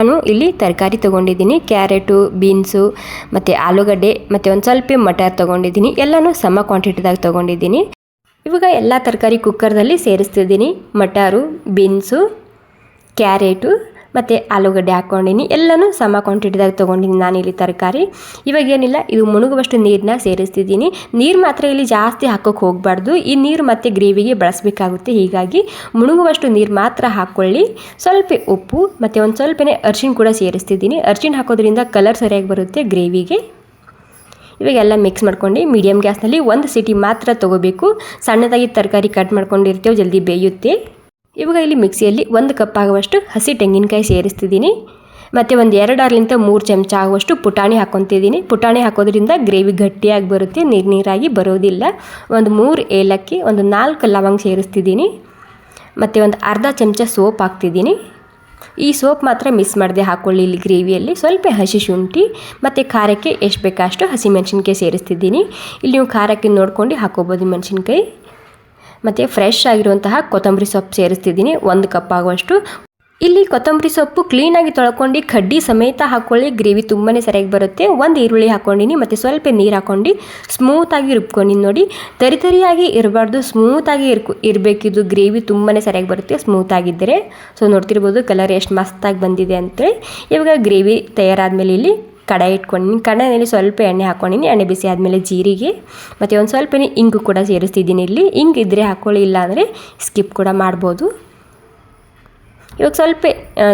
ನಾನು ಇಲ್ಲಿ ತರಕಾರಿ ತೊಗೊಂಡಿದ್ದೀನಿ, ಕ್ಯಾರೆಟು, ಬೀನ್ಸು, ಮತ್ತು ಆಲೂಗಡ್ಡೆ, ಮತ್ತು ಒಂದು ಸ್ವಲ್ಪ ಮಟರ್ ತೊಗೊಂಡಿದ್ದೀನಿ. ಎಲ್ಲನೂ ಸಮ ಕ್ವಾಂಟಿಟಿದಾಗ ತೊಗೊಂಡಿದ್ದೀನಿ. ಇವಾಗ ಎಲ್ಲ ತರಕಾರಿ ಕುಕ್ಕರ್ದಲ್ಲಿ ಸೇರಿಸ್ತಿದ್ದೀನಿ. ಮಟಾರು, ಬೀನ್ಸು, ಕ್ಯಾರೆಟು. ಮತ್ತು ಆಲೂಗಡ್ಡೆ ಹಾಕ್ಕೊಂಡಿನಿ. ಎಲ್ಲನೂ ಸಮ ಕ್ವಾಂಟಿಟಿದಾಗ ತೊಗೊಂಡಿನಿ ಇಲ್ಲಿ ತರಕಾರಿ. ಇವಾಗ ಏನಿಲ್ಲ, ಇದು ಮುಳುಗುವಷ್ಟು ನೀರನ್ನ ಸೇರಿಸ್ತಿದ್ದೀನಿ. ನೀರು ಮಾತ್ರ ಇಲ್ಲಿ ಜಾಸ್ತಿ ಹಾಕೋಕೆ ಹೋಗಬಾರ್ದು. ಈ ನೀರು ಮತ್ತು ಗ್ರೇವಿಗೆ ಬಳಸಬೇಕಾಗುತ್ತೆ. ಹೀಗಾಗಿ ಮುಳುಗುವಷ್ಟು ನೀರು ಮಾತ್ರ ಹಾಕ್ಕೊಳ್ಳಿ ಸ್ವಲ್ಪ ಉಪ್ಪು ಮತ್ತು ಒಂದು ಸ್ವಲ್ಪನೇ ಅರ್ಶಿಣ ಕೂಡ ಸೇರಿಸ್ತಿದ್ದೀನಿ. ಅರ್ಶಿನ ಹಾಕೋದ್ರಿಂದ ಕಲರ್ ಸರಿಯಾಗಿ ಬರುತ್ತೆ ಗ್ರೇವಿಗೆ. ಇವಾಗೆಲ್ಲ ಮಿಕ್ಸ್ ಮಾಡ್ಕೊಂಡು ಮೀಡಿಯಮ್ ಗ್ಯಾಸ್ನಲ್ಲಿ ಒಂದು ಸಿಟಿ ಮಾತ್ರ ತೊಗೋಬೇಕು. ಸಣ್ಣದಾಗಿ ತರಕಾರಿ ಕಟ್ ಮಾಡ್ಕೊಂಡಿರ್ತೇವೆ, ಜಲ್ದಿ ಬೇಯುತ್ತೆ. ಇವಾಗ ಇಲ್ಲಿ ಮಿಕ್ಸಿಯಲ್ಲಿ ಒಂದು ಕಪ್ ಆಗುವಷ್ಟು ಹಸಿ ತೆಂಗಿನಕಾಯಿ ಸೇರಿಸ್ತಿದ್ದೀನಿ. ಮತ್ತು ಒಂದು ಎರಡರಿಂದ ಮೂರು ಚಮಚ ಆಗುವಷ್ಟು ಪುಟಾಣಿ ಹಾಕ್ಕೊತಿದ್ದೀನಿ. ಪುಟಾಣಿ ಹಾಕೋದ್ರಿಂದ ಗ್ರೇವಿ ಗಟ್ಟಿಯಾಗಿ ಬರುತ್ತೆ, ನೀರು ನೀರಾಗಿ ಬರೋದಿಲ್ಲ. ಒಂದು ಮೂರು ಏಲಕ್ಕಿ, ಒಂದು ನಾಲ್ಕು ಲವಂಗ ಸೇರಿಸ್ತಿದ್ದೀನಿ. ಮತ್ತು ಒಂದು ಅರ್ಧ ಚಮಚ ಸೋಪ್ ಹಾಕ್ತಿದ್ದೀನಿ. ಈ ಸೋಪ್ ಮಾತ್ರ ಮಿಸ್ ಮಾಡದೆ ಹಾಕ್ಕೊಳ್ಳಿ ಇಲ್ಲಿ ಗ್ರೇವಿಯಲ್ಲಿ. ಸ್ವಲ್ಪ ಹಸಿ ಶುಂಠಿ, ಮತ್ತು ಖಾರಕ್ಕೆ ಎಷ್ಟು ಬೇಕಷ್ಟು ಹಸಿ ಮೆಣಸಿನ್ಕಾಯಿ ಸೇರಿಸ್ತಿದ್ದೀನಿ. ಇಲ್ಲಿ ನೀವು ಖಾರಕ್ಕೆ ನೋಡ್ಕೊಂಡು ಹಾಕೋಬೋದು ಮೆಣಸಿನ್ಕಾಯಿ. ಮತ್ತು ಫ್ರೆಶ್ ಆಗಿರುವಂತಹ ಕೊತ್ತಂಬರಿ ಸೊಪ್ಪು ಸೇರಿಸ್ತಿದ್ದೀನಿ. ಒಂದು ಕಪ್ ಆಗುವಷ್ಟು. ಇಲ್ಲಿ ಕೊತ್ತಂಬರಿ ಸೊಪ್ಪು ಕ್ಲೀನಾಗಿ ತೊಳ್ಕೊಂಡು ಕಡ್ಡಿ ಸಮೇತ ಹಾಕ್ಕೊಳ್ಳಿ ಗ್ರೇವಿ ತುಂಬಾ ಸರಿಯಾಗಿ ಬರುತ್ತೆ. ಒಂದು ಈರುಳ್ಳಿ ಹಾಕ್ಕೊಂಡಿನಿ ಮತ್ತು ಸ್ವಲ್ಪ ನೀರು ಹಾಕ್ಕೊಂಡು ಸ್ಮೂತಾಗಿ ರುಬ್ಕೊಂಡಿನಿ ನೋಡಿ. ತರಿ ತರಿಯಾಗಿ ಇರಬಾರ್ದು ಸ್ಮೂತಾಗಿ ಇರ್ಕು ಇರಬೇಕಿದು. ಗ್ರೇವಿ ತುಂಬಾ ಸರಿಯಾಗಿ ಬರುತ್ತೆ ಸ್ಮೂತಾಗಿದ್ದರೆ ಸೊ ನೋಡ್ತಿರ್ಬೋದು ಕಲರ್ ಎಷ್ಟು ಮಸ್ತಾಗಿ ಬಂದಿದೆ ಅಂತೇಳಿ. ಇವಾಗ ಗ್ರೇವಿ ತಯಾರಾದ ಮೇಲೆ ಇಲ್ಲಿ ಕಡಾಯಿ ಇಟ್ಕೊಂಡಿನಿ ಕಡಾಯಲ್ಲಿ ಸ್ವಲ್ಪ ಎಣ್ಣೆ ಹಾಕ್ಕೊಂಡಿನಿ ಎಣ್ಣೆ ಬಿಸಿ ಆದಮೇಲೆ ಜೀರಿಗೆ ಮತ್ತು ಒಂದು ಸ್ವಲ್ಪನೇ ಇಂಗು ಕೂಡ ಸೇರಿಸ್ತಿದ್ದೀನಿ ಇಲ್ಲಿ. ಇಂಗು ಇದ್ದರೆ ಹಾಕ್ಕೊಳ್ಳಿ ಇಲ್ಲ ಅಂದರೆ ಸ್ಕಿಪ್ ಕೂಡ ಮಾಡ್ಬೋದು. ಇವಾಗ ಸ್ವಲ್ಪ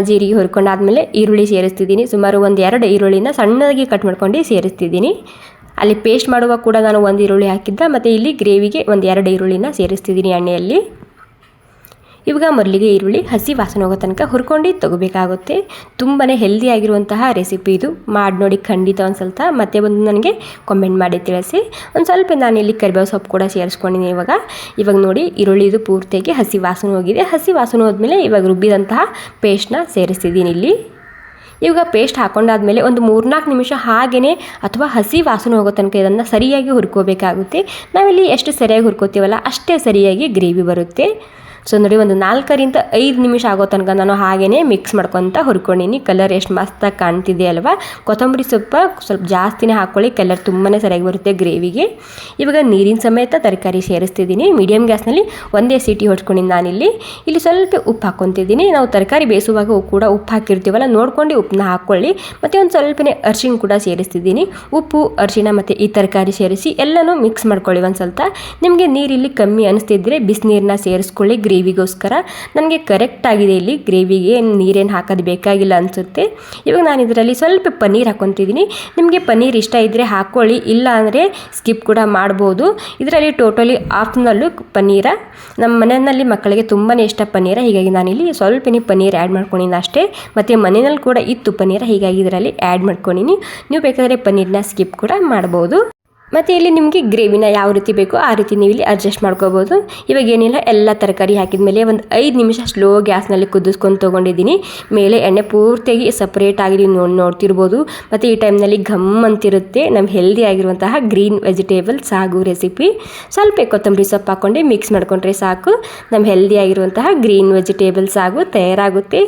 ಜೀರಿಗೆ ಹುರ್ಕೊಂಡಾದ್ಮೇಲೆ ಈರುಳ್ಳಿ ಸೇರಿಸ್ತಿದ್ದೀನಿ. ಸುಮಾರು ಒಂದು ಎರಡು ಈರುಳ್ಳಿನ ಸಣ್ಣದಾಗಿ ಕಟ್ ಮಾಡ್ಕೊಂಡು ಸೇರಿಸ್ತಿದ್ದೀನಿ. ಅಲ್ಲಿ ಪೇಸ್ಟ್ ಮಾಡುವಾಗ ಕೂಡ ನಾನು ಒಂದು ಈರುಳ್ಳಿ ಹಾಕಿದ್ದೆ, ಮತ್ತು ಇಲ್ಲಿ ಗ್ರೇವಿಗೆ ಒಂದು ಎರಡು ಈರುಳ್ಳಿನ ಸೇರಿಸ್ತಿದ್ದೀನಿ ಎಣ್ಣೆಯಲ್ಲಿ. ಇವಾಗ ಮೊದಲಿಗೆ ಈರುಳ್ಳಿ, ಹಸಿ ವಾಸನೆ ಹೋಗೋ ತನಕ ಹುರ್ಕೊಂಡು ತೊಗೋಬೇಕಾಗುತ್ತೆ. ತುಂಬಾ ಹೆಲ್ದಿ ಆಗಿರುವಂತಹ ರೆಸಿಪಿ ಇದು. ಮಾಡಿ ನೋಡಿ ಖಂಡಿತ ಒಂದು ಸ್ವಲ್ಪ ಮತ್ತೆ ಬಂದು ನನಗೆ ಕಮೆಂಟ್ ಮಾಡಿ ತಿಳಿಸಿ. ಒಂದು ಸ್ವಲ್ಪ ನಾನು ಇಲ್ಲಿ ಕರಿಬೇವು ಸೊಪ್ಪು ಕೂಡ ಸೇರಿಸ್ಕೊಂಡಿದ್ದೀನಿ ಇವಾಗ. ಇವಾಗ ನೋಡಿ ಈರುಳ್ಳಿದು ಪೂರ್ತಿಯಾಗಿ ಹಸಿ ವಾಸನೆ ಹೋಗಿದೆ. ಹಸಿ ವಾಸನೆ ಹೋದ್ಮೇಲೆ ಇವಾಗ ರುಬ್ಬಿದಂತಹ ಪೇಸ್ಟ್ನ ಸೇರಿಸ್ತಿದ್ದೀನಿ ಇಲ್ಲಿ. ಇವಾಗ ಪೇಸ್ಟ್ ಹಾಕೊಂಡಾದ್ಮೇಲೆ ಒಂದು ಮೂರ್ನಾಲ್ಕು ನಿಮಿಷ ಹಾಗೆಯೇ ಅಥವಾ ಹಸಿ ವಾಸನೆ ಹೋಗೋ ತನಕ ಇದನ್ನು ಸರಿಯಾಗಿ ಹುರ್ಕೋಬೇಕಾಗುತ್ತೆ. ನಾವಿಲ್ಲಿ ಎಷ್ಟು ಸರಿಯಾಗಿ ಹುರ್ಕೋತೀವಲ್ಲ ಅಷ್ಟೇ ಸರಿಯಾಗಿ ಗ್ರೇವಿ ಬರುತ್ತೆ. ಸೊ ನೋಡಿ, ಒಂದು ನಾಲ್ಕರಿಂದ ಐದು ನಿಮಿಷ ಆಗೋ ತನಕ ನಾನು ಹಾಗೇ ಮಿಕ್ಸ್ ಮಾಡ್ಕೊತ ಹುರ್ಕೊಂಡಿನಿ. ಕಲರ್ ಎಷ್ಟು ಮಸ್ತಾಗಿ ಕಾಣ್ತಿದೆ ಅಲ್ವಾ? ಕೊತ್ತಂಬರಿ ಸೊಪ್ಪು ಸ್ವಲ್ಪ ಜಾಸ್ತಿನೇ ಹಾಕ್ಕೊಳ್ಳಿ ಕಲರ್ ತುಂಬಾ ಸರಿಯಾಗಿ ಬರುತ್ತೆ ಗ್ರೇವಿಗೆ ಇವಾಗ ನೀರಿನ ಸಮೇತ ತರಕಾರಿ ಸೇರಿಸ್ತಿದ್ದೀನಿ ಮೀಡಿಯಮ್ ಗ್ಯಾಸ್ನಲ್ಲಿ ಒಂದೇ ಸೀಟಿ ಹೊಡ್ಕೊಂಡಿನಿ ನಾನಿಲ್ಲಿ. ಇಲ್ಲಿ ಸ್ವಲ್ಪ ಉಪ್ಪು ಹಾಕ್ಕೊತಿದ್ದೀನಿ ನಾವು ತರಕಾರಿ ಬೇಯಿಸುವಾಗ ಕೂಡ ಉಪ್ಪು ಹಾಕಿರ್ತೀವಲ್ಲ, ನೋಡ್ಕೊಂಡು ಉಪ್ಪನ್ನ ಹಾಕ್ಕೊಳ್ಳಿ ಮತ್ತು ಒಂದು ಸ್ವಲ್ಪನೇ ಅರ್ಶಿಣ ಕೂಡ ಸೇರಿಸ್ತಿದ್ದೀನಿ ಉಪ್ಪು, ಅರಿಶಿಣ ಮತ್ತು ಈ ತರಕಾರಿ ಸೇರಿಸಿ ಎಲ್ಲನೂ ಮಿಕ್ಸ್ ಮಾಡ್ಕೊಳ್ಳಿ ಒಂದು ಸ್ವಲ್ಪ. ನಿಮಗೆ ನೀರಿಲ್ಲಿ ಕಮ್ಮಿ ಅನಿಸ್ತಿದ್ರೆ ಬಿಸಿನೀರನ್ನ ಸೇರಿಸ್ಕೊಳ್ಳಿ. ಗ್ರೇವಿ ಗ್ರೇವಿಗೋಸ್ಕರ. ನನಗೆ ಕರೆಕ್ಟ್ ಆಗಿದೆ ಇಲ್ಲಿ. ಗ್ರೇವಿಗೆ ನೀರೇನು ಹಾಕೋದು ಬೇಕಾಗಿಲ್ಲ ಅನಿಸುತ್ತೆ. ಇವಾಗ ನಾನು ಇದರಲ್ಲಿ ಸ್ವಲ್ಪ ಪನ್ನೀರ್ ಹಾಕೊತಿದ್ದೀನಿ ನಿಮಗೆ ಪನ್ನೀರ್ ಇಷ್ಟ ಇದ್ದರೆ ಹಾಕ್ಕೊಳ್ಳಿ ಇಲ್ಲ ಅಂದರೆ ಸ್ಕಿಪ್ ಕೂಡ ಮಾಡ್ಬೋದು. ಇದರಲ್ಲಿ ಟೋಟಲಿ ಆಪ್ಷನಲ್ಲು ಪನ್ನೀರ. ನಮ್ಮ ಮನೆಯಲ್ಲಿ ಮಕ್ಕಳಿಗೆ ತುಂಬಾ ಇಷ್ಟ ಪನ್ನೀರ. ಹೀಗಾಗಿ ನಾನಿಲ್ಲಿ ಸ್ವಲ್ಪನೇ ಪನ್ನೀರ್ ಆ್ಯಡ್ ಮಾಡ್ಕೊಂಡಿನಿ ಅಷ್ಟೇ. ಮತ್ತು ಮನೆಯಲ್ಲಿ ಕೂಡ ಇತ್ತು ಪನ್ನೀರ. ಹೀಗಾಗಿ ಇದರಲ್ಲಿ ಆ್ಯಡ್ ಮಾಡ್ಕೊಂಡಿನಿ. ನೀವು ಬೇಕಾದರೆ ಪನ್ನೀರ್ನ ಸ್ಕಿಪ್ ಕೂಡ ಮಾಡ್ಬೋದು. ಮತ್ತು ಇಲ್ಲಿ ನಿಮಗೆ ಗ್ರೇವಿನ ಯಾವ ರೀತಿ ಬೇಕೋ ಆ ರೀತಿ ನೀವು ಇಲ್ಲಿ ಅಡ್ಜಸ್ಟ್ ಮಾಡ್ಕೋಬೋದು. ಇವಾಗ ಏನಿಲ್ಲ, ಎಲ್ಲ ತರಕಾರಿ ಹಾಕಿದ ಮೇಲೆ ಒಂದು ಐದು ನಿಮಿಷ ಸ್ಲೋ ಗ್ಯಾಸ್ನಲ್ಲಿ ಕುದಿಸ್ಕೊಂಡು ತೊಗೊಂಡಿದ್ದೀನಿ. ಮೇಲೆ ಎಣ್ಣೆ ಪೂರ್ತಿಯಾಗಿ ಸಪ್ರೇಟ್ ಆಗಿ ನೋಡಿ, ನೋಡ್ತಿರ್ಬೋದು. ಮತ್ತು ಈ ಟೈಮ್ನಲ್ಲಿ ಘಮ್ ಅಂತಿರುತ್ತೆ. ನಮ್ಮ ಹೆಲ್ದಿ ಆಗಿರುವಂತಹ ಗ್ರೀನ್ ವೆಜಿಟೇಬಲ್ ಸಾಗು ರೆಸಿಪಿ ಸ್ವಲ್ಪ ಕೊತ್ತಂಬರಿ ಸೊಪ್ಪು ಹಾಕ್ಕೊಂಡು ಮಿಕ್ಸ್ ಮಾಡಿಕೊಂಡ್ರೆ ಸಾಕು. ನಮ್ಮ ಹೆಲ್ದಿ ಆಗಿರುವಂತಹ ಗ್ರೀನ್ ವೆಜಿಟೇಬಲ್ ಸಾಗು ತಯಾರಾಗುತ್ತೆ.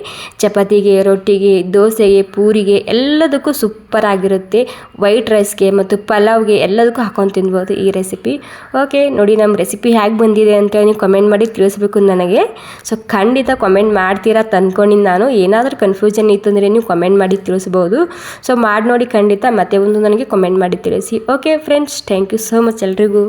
ಚಪಾತಿಗೆ, ರೊಟ್ಟಿಗೆ, ದೋಸೆಗೆ, ಪೂರಿಗೆ ಎಲ್ಲದಕ್ಕೂ ಸೂಪರ್ ಆಗಿರುತ್ತೆ. ವೈಟ್ ರೈಸ್ಗೆ ಮತ್ತು ಪಲಾವ್ಗೆ ಎಲ್ಲ ಎಲ್ಲದಕ್ಕೂ ಹಾಕೊಂಡು ತಿನ್ಬೋದು ಈ ರೆಸಿಪಿ ಓಕೆ ನೋಡಿ ನಮ್ಮ ರೆಸಿಪಿ ಹೇಗೆ ಬಂದಿದೆ ಅಂತ ನೀವು ಕಮೆಂಟ್ ಮಾಡಿ ತಿಳಿಸ್ಬೇಕು ನನಗೆ. ಸೊ ಖಂಡಿತ ಕಮೆಂಟ್ ಮಾಡ್ತೀರಾ ತಂದ್ಕೊಂಡಿದ್ದು ನಾನು. ಏನಾದರೂ ಕನ್ಫ್ಯೂಷನ್ ಇತ್ತು ಅಂದರೆ ನೀವು ಕಮೆಂಟ್ ಮಾಡಿ ತಿಳಿಸ್ಬೋದು. ಸೊ ಮಾಡಿ ನೋಡಿ ಖಂಡಿತ ಮತ್ತೆ ಒಂದು ನನಗೆ ಕಮೆಂಟ್ ಮಾಡಿ ತಿಳಿಸಿ. Okay friends thank you so much ಎಲ್ರಿಗೂ.